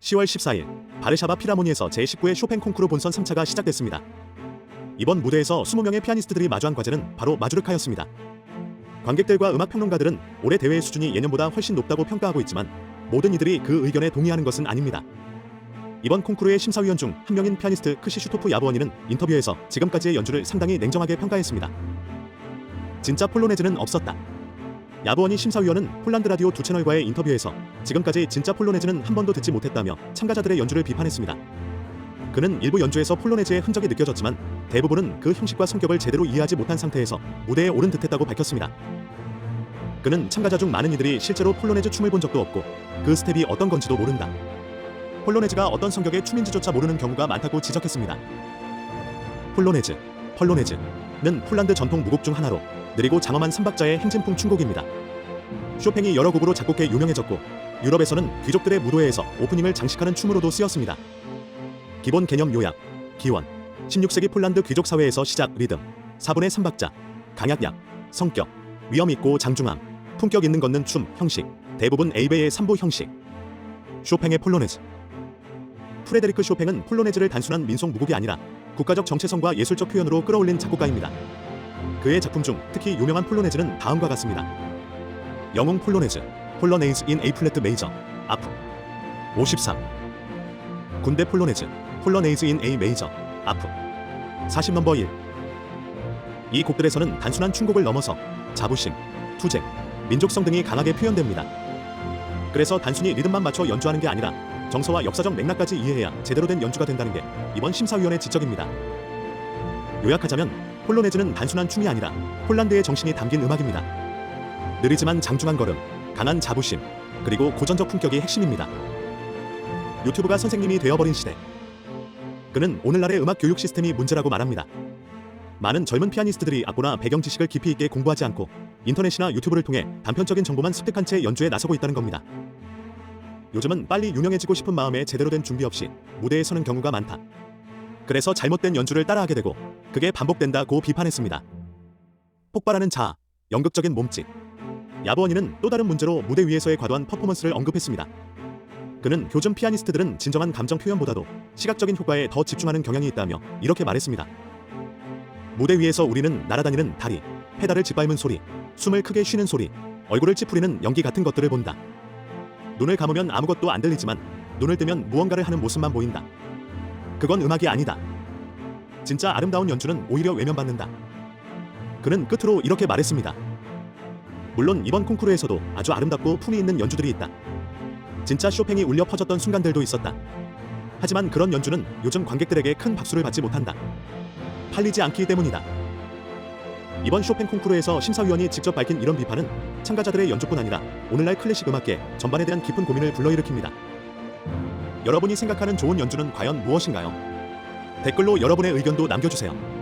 10월 14일 바르샤바 피라모니에서 제19회 쇼팽 콩쿠르 본선 3차가 시작됐습니다. 이번 무대에서 20명의 피아니스트들이 마주한 과제는 바로 마주르카였습니다. 관객들과 음악 평론가들은 올해 대회의 수준이 예년보다 훨씬 높다고 평가하고 있지만 모든 이들이 그 의견에 동의하는 것은 아닙니다. 이번 콩쿠르의 심사위원 중 한 명인 피아니스트 크시슈토프 야부언니는 인터뷰에서 지금까지의 연주를 상당히 냉정하게 평가했습니다. 진짜 폴로네즈는 없었다. 야부언니 심사위원은 폴란드 라디오 두 채널과의 인터뷰에서 지금까지 진짜 폴로네즈는 한 번도 듣지 못했다며 참가자들의 연주를 비판했습니다. 그는 일부 연주에서 폴로네즈의 흔적이 느껴졌지만 대부분은 그 형식과 성격을 제대로 이해하지 못한 상태에서 무대에 오른 듯했다고 밝혔습니다. 그는 참가자 중 많은 이들이 실제로 폴로네즈 춤을 본 적도 없고 그 스텝이 어떤 건지도 모른다. 폴로네즈가 어떤 성격의 춤인지조차 모르는 경우가 많다고 지적했습니다. 폴로네즈, 펄로네즈는 폴란드 전통 무곡 중 하나로 느리고 장엄한 삼박자의 행진풍 춤곡입니다. 쇼팽이 여러 곡으로 작곡해 유명해졌고 유럽에서는 귀족들의 무도회에서 오프닝을 장식하는 춤으로도 쓰였습니다. 기본 개념 요약, 기원, 16세기 폴란드 귀족 사회에서 시작 리듬, 4분의 3박자, 강약약, 성격, 위험 있고 장중함, 품격 있는 걷는 춤 형식, 대부분 에이베의 3부 형식. 쇼팽의 폴로네즈 프레데리크 쇼팽은 폴로네즈를 단순한 민속 무곡이 아니라 국가적 정체성과 예술적 표현으로 끌어올린 작곡가입니다. 그의 작품 중 특히 유명한 폴로네즈는 다음과 같습니다. 영웅 폴로네즈, 폴로네이즈 인 A 플랫 메이저, 아프 53 군대 폴로네즈, 폴로네이즈 인 A 메이저, 아프 40 넘버 1 이 곡들에서는 단순한 춤곡을 넘어서 자부심, 투쟁, 민족성 등이 강하게 표현됩니다. 그래서 단순히 리듬만 맞춰 연주하는 게 아니라 정서와 역사적 맥락까지 이해해야 제대로 된 연주가 된다는 게 이번 심사위원의 지적입니다. 요약하자면 폴로네즈는 단순한 춤이 아니라 폴란드의 정신이 담긴 음악입니다. 느리지만 장중한 걸음, 강한 자부심, 그리고 고전적 품격이 핵심입니다. 유튜브가 선생님이 되어버린 시대. 그는 오늘날의 음악 교육 시스템이 문제라고 말합니다. 많은 젊은 피아니스트들이 악보나 배경 지식을 깊이 있게 공부하지 않고 인터넷이나 유튜브를 통해 단편적인 정보만 습득한 채 연주에 나서고 있다는 겁니다. 요즘은 빨리 유명해지고 싶은 마음에 제대로 된 준비 없이 무대에 서는 경우가 많다. 그래서 잘못된 연주를 따라하게 되고 그게 반복된다고 비판했습니다. 폭발하는 자아, 연극적인 몸짓. 야부언니는 또 다른 문제로 무대 위에서의 과도한 퍼포먼스를 언급했습니다. 그는 요즘 피아니스트들은 진정한 감정 표현보다도 시각적인 효과에 더 집중하는 경향이 있다며 이렇게 말했습니다. 무대 위에서 우리는 날아다니는 다리, 페달을 짓밟는 소리, 숨을 크게 쉬는 소리, 얼굴을 찌푸리는 연기 같은 것들을 본다. 눈을 감으면 아무것도 안 들리지만 눈을 뜨면 무언가를 하는 모습만 보인다. 그건 음악이 아니다. 진짜 아름다운 연주는 오히려 외면받는다. 그는 끝으로 이렇게 말했습니다. 물론 이번 콩쿠르에서도 아주 아름답고 품위 있는 연주들이 있다. 진짜 쇼팽이 울려 퍼졌던 순간들도 있었다. 하지만 그런 연주는 요즘 관객들에게 큰 박수를 받지 못한다. 팔리지 않기 때문이다. 이번 쇼팽 콩쿠르에서 심사위원이 직접 밝힌 이런 비판은 참가자들의 연주뿐 아니라 오늘날 클래식 음악계 전반에 대한 깊은 고민을 불러일으킵니다. 여러분이 생각하는 좋은 연주는 과연 무엇인가요? 댓글로 여러분의 의견도 남겨주세요.